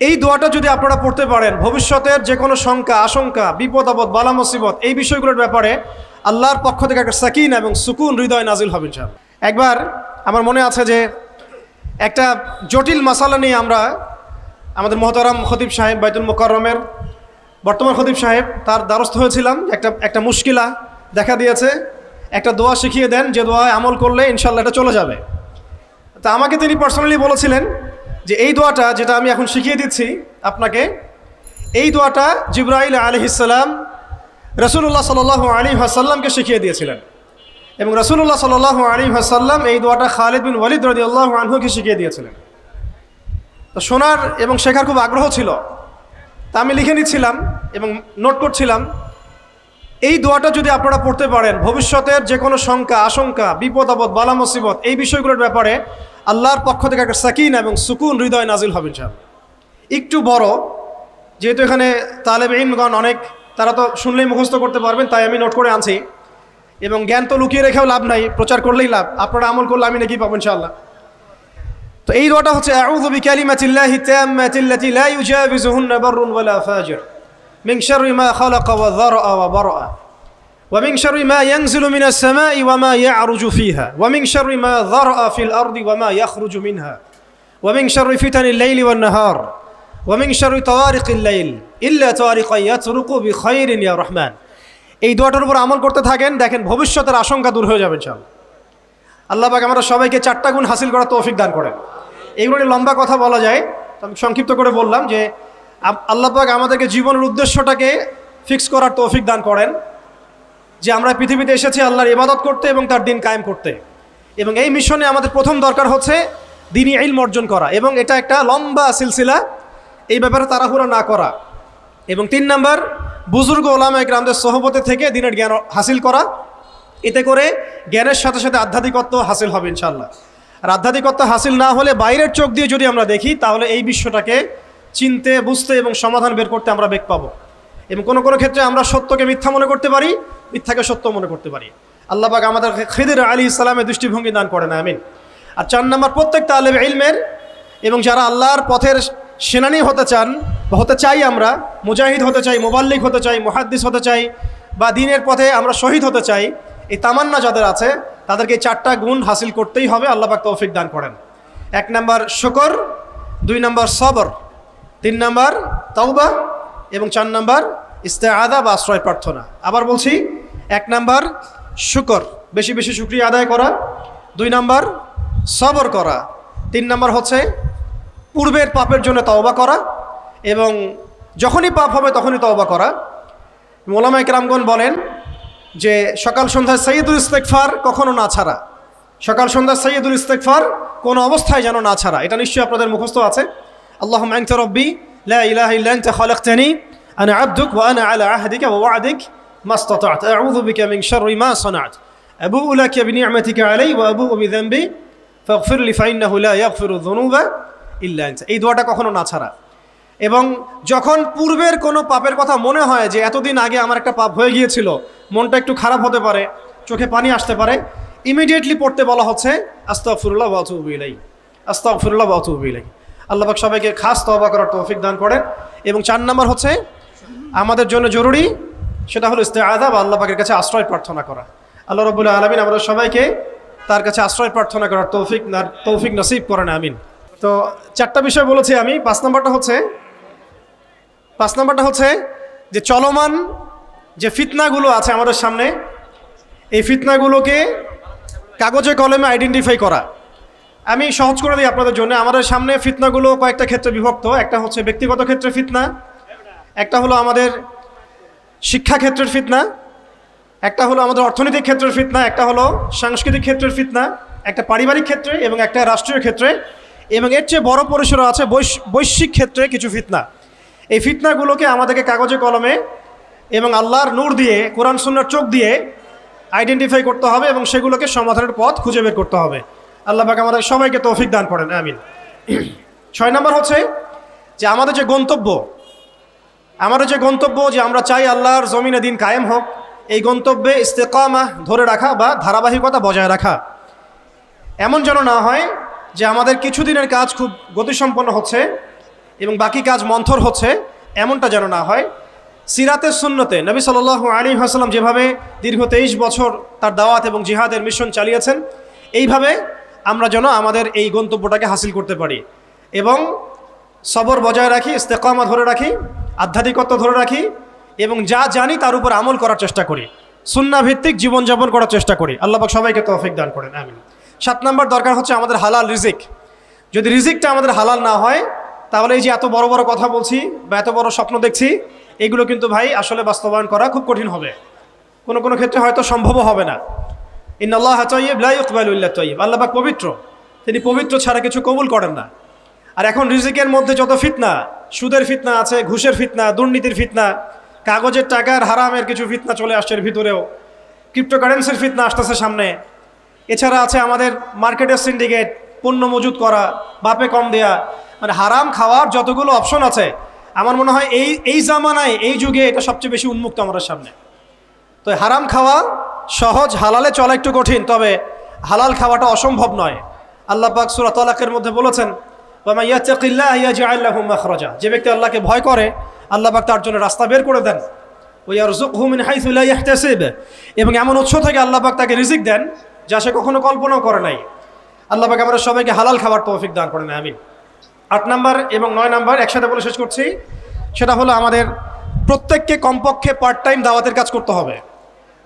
এই দোয়াটা যদি আপনারা পড়তে পারেন, ভবিষ্যতের যে কোনো শঙ্কা, আশঙ্কা, বিপদ, আপদ, বালা, মুসিবত, এই বিষয়গুলোর ব্যাপারে আল্লাহর পক্ষ থেকে একটা সাকিন এবং সুকুন হৃদয় নাজিল হবে ইনশাআল্লাহ। একবার আমার মনে আছে যে একটা জটিল মশালা নিয়ে আমরা আমাদের মহতারাম খতিব সাহেব বাইতুল মোকাররমের, বর্তমান খতিব সাহেব তার দ্বারস্থ হয়েছিলাম, একটা একটা মুশকিলা দেখা দিয়েছে, একটা দোয়া শিখিয়ে দেন, যে দোয়ায় আমল করলে ইনশাল্লাহ এটা চলে যাবে তা আমাকে তিনি পার্সোনালি বলেছিলেন যে এই দোয়াটা যেটা আমি এখন শিখিয়ে দিচ্ছি আপনাকে, এই দোয়াটা জিব্রাইল আলহিসাল্লাম রসুল্লাহ সাল আলী হাসাল্লামকে শিখিয়ে দিয়েছিলেন। এবং রসুল্লাহ সাল আলী হাসাল্লাম এই দোয়াটা খালিদ বিন ওয়ালিদ রদি আল্লাহ আনহুকে শিখিয়ে দিয়েছিলেন। তো শোনার এবং শেখার খুব আগ্রহ ছিল। তা আমি লিখে নিচ্ছিলাম এবং নোট করছিলাম। এই দোয়াটা যদি আপনারা পড়তে পারেন, ভবিষ্যতের যে কোনো শঙ্কা, আশঙ্কা, বিপদ, আপদ, বালা, মুসিবত, এই বিষয়গুলোর ব্যাপারে আল্লাহর পক্ষ থেকে একটা সাকিন এবং সুকুন হৃদয় নাজিল হবে ইনশাআল্লাহ। একটু বড়, যেহেতু এখানে তালেব ইনগণ অনেক, তারা তো শুনলেই মুখস্থ করতে পারবেন, তাই আমি নোট করে আনছি। এবং জ্ঞান তো লুকিয়ে রেখেও লাভ নাই, প্রচার করলেই লাভ, আপনারা আমল করলে আমি নাকি পাবো ইনশাআল্লাহ। তো এই দোয়াটা হচ্ছে মিন শাররি মা খালাকা ওয়া যারআ ওয়া বারআ ومن شر ما ينزل من السماء وما يعرج فيها ومن شر ما ذرأ في الأرض وما يخرج منها ومن شر فتن الليل والنهار ومن شر طوارق الليل إلا طارقا يطرق بخير يا رحمن এই দোয়াটার উপর আমল করতে থাকেন দেখেন ভবিষ্যতের আশঙ্কা দূর হয়ে যাবে ইনশাআল্লাহ আল্লাহ পাক আমরা সবাইকে চারটা গুণ হাসিল করার তৌফিক দান করেন এইগুলো নিয়ে লম্বা কথা বলা যায় তো আমি সংক্ষিপ্ত করে বললাম যে আপ- আল্লাহ পাক আমাদেরকে জীবনের উদ্দেশ্যটাকে ফিক্স করার তৌফিক দান করেন যে আমরা পৃথিবীতে এসেছি আল্লাহর ইবাদত করতে এবং তার দিন কায়েম করতে। এবং এই মিশনে আমাদের প্রথম দরকার হচ্ছে দিনই ইলম অর্জন করা এবং এটা একটা লম্বা সিলসিলা, এই ব্যাপারে তাড়াহুড়া না করা। এবং তিন নাম্বার, বুজুর্গ ওলামা একরামদের সহবতে থেকে দিনের জ্ঞান হাসিল করা। এতে করে জ্ঞানের সাথে সাথে আধ্যাত্মিকত্ব হাসিল হবে ইনশাল্লাহ আর আধ্যাত্মিকত্ব হাসিল না হলে বাইরের চোখ দিয়ে যদি আমরা দেখি, তাহলে এই বিশ্বটাকে চিনতে, বুঝতে এবং সমাধান বের করতে আমরা বেগ পাবো। এবং কোনো কোনো ক্ষেত্রে আমরা সত্যকে মিথ্যা মনে করতে পারি, মিথ্যাকে সত্য মনে করতে পারি। আল্লাহ পাক আমাদের খিদির আলী ইসলামের দৃষ্টিভঙ্গি দান করেন, আমিন। আর চার নম্বর প্রত্যেক তালেব ইলমের এবং যারা আল্লাহর পথের সেনানি হতে চান বা হতে চাই আমরা, মুজাহিদ হতে চাই, মোবাল্লিক হতে চাই, মুহাদ্দিস হতে চাই বা দিনের পথে আমরা শহীদ হতে চাই, এই তামান্না যাদের আছে, তাদেরকে এই চারটা গুণ হাসিল করতেই হবে। আল্লাহ পাক তৌফিক দান করেন। এক নম্বর, শকর। দুই নম্বর, সবর। তিন নম্বর, তাওবা এবং চার নম্বর, ইস্তেআদা বা আশ্রয় প্রার্থনা। আবার বলছি, এক নাম্বার, শুকর, বেশি বেশি শুক্রিয়া আদায় করা। দুই নাম্বার, সবর করা। তিন নাম্বার হচ্ছে, পূর্বের পাপের জন্য তওবা করা এবং যখনই পাপ হবে তখনই তওবা করা। মোলামা একরামগণ বলেন যে, সকাল সন্ধ্যায় সৈয়দুল ইস্তেকফার কখনো না ছাড়া। সকাল সন্ধ্যায় সৈয়দুল ইস্তেকফার কোনো অবস্থায় যেন না ছাড়া। এটা নিশ্চয়ই আপনাদের মুখস্থ আছে। আল্লাহ আনতে রব্বি লা ইলাহা ইল্লা আনতা খালাকতানি আনা আবদুক ওয়া আনা আলা আহদিকা ওয়া ওয়াদিক ما استطعت أعوذ بك من شر ما صنعت أبوء لك بنعمتك علي وأبوء بذنبي فاغفر لي فإنه لا يغفر الذنوب إلا أنت এই দোয়াটা কখনো না ছাড়া এবং যখন পূর্বের কোনো পাপের কথা মনে হয় যে এতদিন আগে আমার একটা পাপ হয়ে গিয়েছিল মনটা একটু খারাপ হতে পারে চোখে পানি আসতে পারে ইমিডিয়েটলি পড়তে বলা হচ্ছে আস্তাগফিরুল্লাহ ওয়া আতুবু ইলাইহি আস্তাগফিরুল্লাহ ওয়া আতুবু ইলাইহি আল্লাহ পাক সবাইকে খাস তওবা করার তৌফিক দান করেন। এবং চার নাম্বার হচ্ছে, আমাদের জন্য জরুরি সেটা হলো ইস্তেআদা বা আল্লাহ পাকের কাছে আশ্রয় প্রার্থনা করা। আল্লাহ রবুল্লাহ আলমিন আমাদের সবাইকে তার কাছে আশ্রয় প্রার্থনা করার তৌফিক তৌফিক নসিব করেন, আমিন। তো চারটা বিষয় বলেছি আমি, পাঁচ নম্বরটা হচ্ছে, পাঁচ নম্বরটা হচ্ছে যে চলমান যে ফিতনাগুলো আছে আমাদের সামনে, এই ফিতনাগুলোকে কাগজে কলমে আইডেন্টিফাই করা। আমি সহজ করে দিই আপনাদের জন্য। আমাদের সামনে ফিতনাগুলো কয়েকটা ক্ষেত্রে বিভক্ত। একটা হচ্ছে ব্যক্তিগত ক্ষেত্রে ফিতনা, একটা হলো আমাদের শিক্ষা ক্ষেত্রের ফিতনা, একটা হলো আমাদের অর্থনৈতিক ক্ষেত্রের ফিতনা, একটা হলো সাংস্কৃতিক ক্ষেত্রের ফিতনা, একটা পারিবারিক ক্ষেত্রে এবং একটা রাষ্ট্রীয় ক্ষেত্রে। এবং এর চেয়ে বড় পরিসর আছে বৈশ- বৈশ্বিক ক্ষেত্রে কিছু ফিতনা। এই ফিতনাগুলোকে আমাদেরকে কাগজে কলমে এবং আল্লাহর নূর দিয়ে, কোরআন সুন্নার চোখ দিয়ে আইডেন্টিফাই করতে হবে এবং সেগুলোকে সমাধানের পথ খুঁজে বের করতে হবে। আল্লাহ পাক আমাদের সবাইকে তৌফিক দান করেন, আমিন। ছয় নম্বর হচ্ছে যে আমাদের যে গন্তব্য, আমাদের যে গন্তব্য যে আমরা চাই আল্লাহর জমিনে দিন কায়েম হোক, এই গন্তব্যে ইস্তেকামা ধরে রাখা বা ধারাবাহিকতা বজায় রাখা। এমন যেন না হয় যে আমাদের কিছুদিনের কাজ খুব গতিসম্পন্ন হচ্ছে এবং বাকি কাজ মন্থর হচ্ছে, এমনটা যেন না হয়। সিরাতের সুন্নতে নবী সাল আলী হাসলাম যেভাবে দীর্ঘ তেইশ বছর তার দাওয়াত এবং জিহাদের মিশন চালিয়েছেন, এইভাবে আমরা যেন আমাদের এই গন্তব্যটাকে হাসিল করতে পারি। এবং সবর বজায় রাখি, ইস্তেকামা ধরে রাখি, আধ্যাত্মিকত্ব ধরে রাখি, এবং যা জানি তার উপর আমল করার চেষ্টা করি। সুন্না ভিত্তিক জীবনযাপন করার চেষ্টা করি। আল্লাহবাক সবাইকে তৌফিক দান করেন আমি সাত নম্বর দরকার হচ্ছে আমাদের হালাল রিজিক। যদি রিজিকটা আমাদের হালাল না হয়, তাহলে এই যে এত বড় বড় কথা বলছি বা এত বড় স্বপ্ন দেখছি, এগুলো কিন্তু ভাই আসলে বাস্তবায়ন করা খুব কঠিন হবে। কোনো কোনো ক্ষেত্রে হয়তো সম্ভবও হবে না। ইন তৈব লাইকবাল্লাহ তৈব আল্লাহবাক পবিত্র। তিনি পবিত্র ছাড়া কিছু কবুল করেন না। আর এখন রিজিকের মধ্যে যত ফিতনা, সুদের ফিতনা আছে, ঘুষের ফিতনা, দুর্নীতির ফিতনা, কাগজের টাকার হারামের কিছু ফিতনা চলে আসছে এর ভিতরেও, ক্রিপ্টোকারেন্সির ফিতনা আসতেছে সামনে। এছাড়া আছে আমাদের মার্কেটের সিন্ডিকেট, পণ্য মজুত করা, বাপে কম দেয়া। মানে হারাম খাওয়ার যতগুলো অপশন আছে, আমার মনে হয় এই এই জামানায়, এই যুগে এটা সবচেয়ে বেশি উন্মুক্ত আমাদের সামনে। তো হারাম খাওয়া সহজ হালালে চলা একটু কঠিন, তবে হালাল খাওয়াটা অসম্ভব নয়। আল্লাহ পাক সুরা তলাকের মধ্যে বলেছেন যে ব্যক্তি আল্লাহকে ভয় করে, আল্লাহ পাক তার জন্য রাস্তা বের করে দেন। এবং এমন উৎস থেকে আল্লাহ পাক তাকে রিজিক দেন, যা সে কখনো কল্পনাও করে নাই। আল্লাহ পাক আমরা সবাইকে হালাল খাবার তৌফিক দান করেন, আমিন। আট নাম্বার এবং নয় নাম্বার একসাথে বলে শেষ করছি, সেটা হলো আমাদের প্রত্যেককে কমপক্ষে পার্ট টাইম দাওয়াতের কাজ করতে হবে।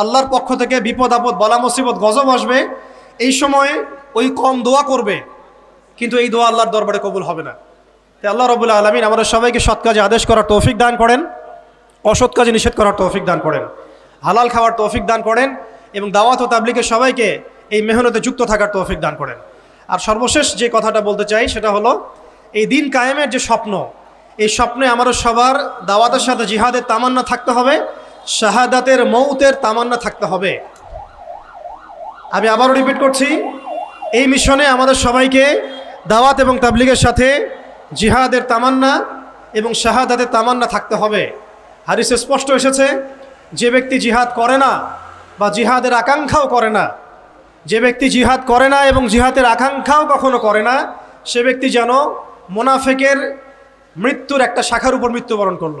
আল্লাহর পক্ষ থেকে বিপদ, আপদ, বলা মুসিবত, গজব আসবে, এই সময়ে ওই কম দোয়া করবে, কিন্তু এই দোয়া আল্লাহর দরবারে কবুল হবে না। তাই আল্লাহ রবুল্লা আলমিন আমাদের সবাইকে সৎ কাজে আদেশ করার তৌফিক দান করেন, অসৎ কাজে নিষেধ করার তৌফিক দান করেন, হালাল খাওয়ার তৌফিক দান করেন এবং দাওয়াত ও তাবলিকে সবাইকে এই মেহনতে যুক্ত থাকার তৌফিক দান করেন। আর সর্বশেষ যে কথাটা বলতে চাই সেটা হলো, এই দিন কায়েমের যে স্বপ্ন, এই স্বপ্নে আমাদের সবার দাওয়াতের সাথে জিহাদের তামান্না থাকতে হবে শাহাদাতের মৌতের তামান্না থাকতে হবে। আমি আবারও রিপিট করছি, এই মিশনে আমাদের সবাইকে দাওয়াত এবং তাবলিগের সাথে জিহাদের তামান্না এবং শাহাদাতের তামান্না থাকতে হবে। হারিসে স্পষ্ট এসেছে, যে ব্যক্তি জিহাদ করে না বা জিহাদের আকাঙ্ক্ষাও করে না, যে ব্যক্তি জিহাদ করে না এবং জিহাদের আকাঙ্ক্ষাও কখনো করে না, সে ব্যক্তি যেন মোনাফেকের মৃত্যুর একটা শাখার উপর মৃত্যুবরণ করল।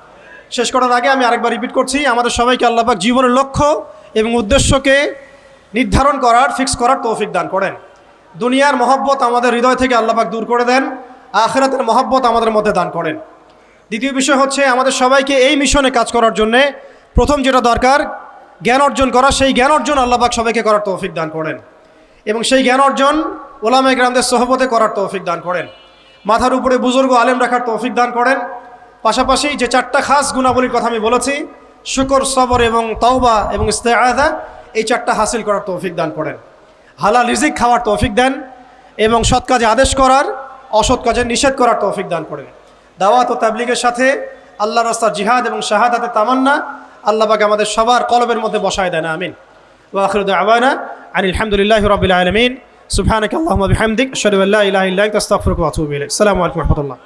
শেষ করার আগে আমি আরেকবার রিপিট করছি, আমাদের সবাইকে আল্লাপাক জীবনের লক্ষ্য এবং উদ্দেশ্যকে নির্ধারণ করার ফিক্স করার তৌফিক দান করেন। দুনিয়ার মহব্বত আমাদের হৃদয় থেকে আল্লাপাক দূর করে দেন, আখেরাতের মহব্বত আমাদের মধ্যে দান করেন। দ্বিতীয় বিষয় হচ্ছে আমাদের সবাইকে এই মিশনে কাজ করার জন্যে প্রথম যেটা দরকার, জ্ঞান অর্জন করা, সেই জ্ঞান অর্জন আল্লাপাক সবাইকে করার তৌফিক দান করেন। এবং সেই জ্ঞান অর্জন ওলামে গ্রামদের সহবতে করার তৌফিক দান করেন। মাথার উপরে বুজুর্গ আলেম রাখার তৌফিক দান করেন। পাশাপাশি যে চারটা খাস গুণাবলীর কথা আমি বলেছি, শুকর, সবর এবং তওবা এবং ইস্তেআদা এই চারটা হাসিল করার তৌফিক দান করেন। হালাল রিজিক খাওয়ার তৌফিক দেন এবং সৎ কাজে আদেশ করার, অসৎ কাজে নিষেধ করার তৌফিক দান করেন। দাওয়াত ও তাবলিগের সাথে আল্লাহ রাস্তার জিহাদ এবং শাহাদাতে তামান্না আল্লাহ পাকে আমাদের সবার কলবের মধ্যে বসায় দেন, আমিন। ওয়াখির দাওয়ানা আনিল হামদুলিল্লাহ রবিল আলমিন। সুবহানাক আল্লাহুম্মা বিহামদিক, আশহাদু আল্লা ইলাহা ইল্লা আনতা, আস্তাগফিরুকা ওয়া আসসালামু আলাইকুম রাহমাতুল্লাহ।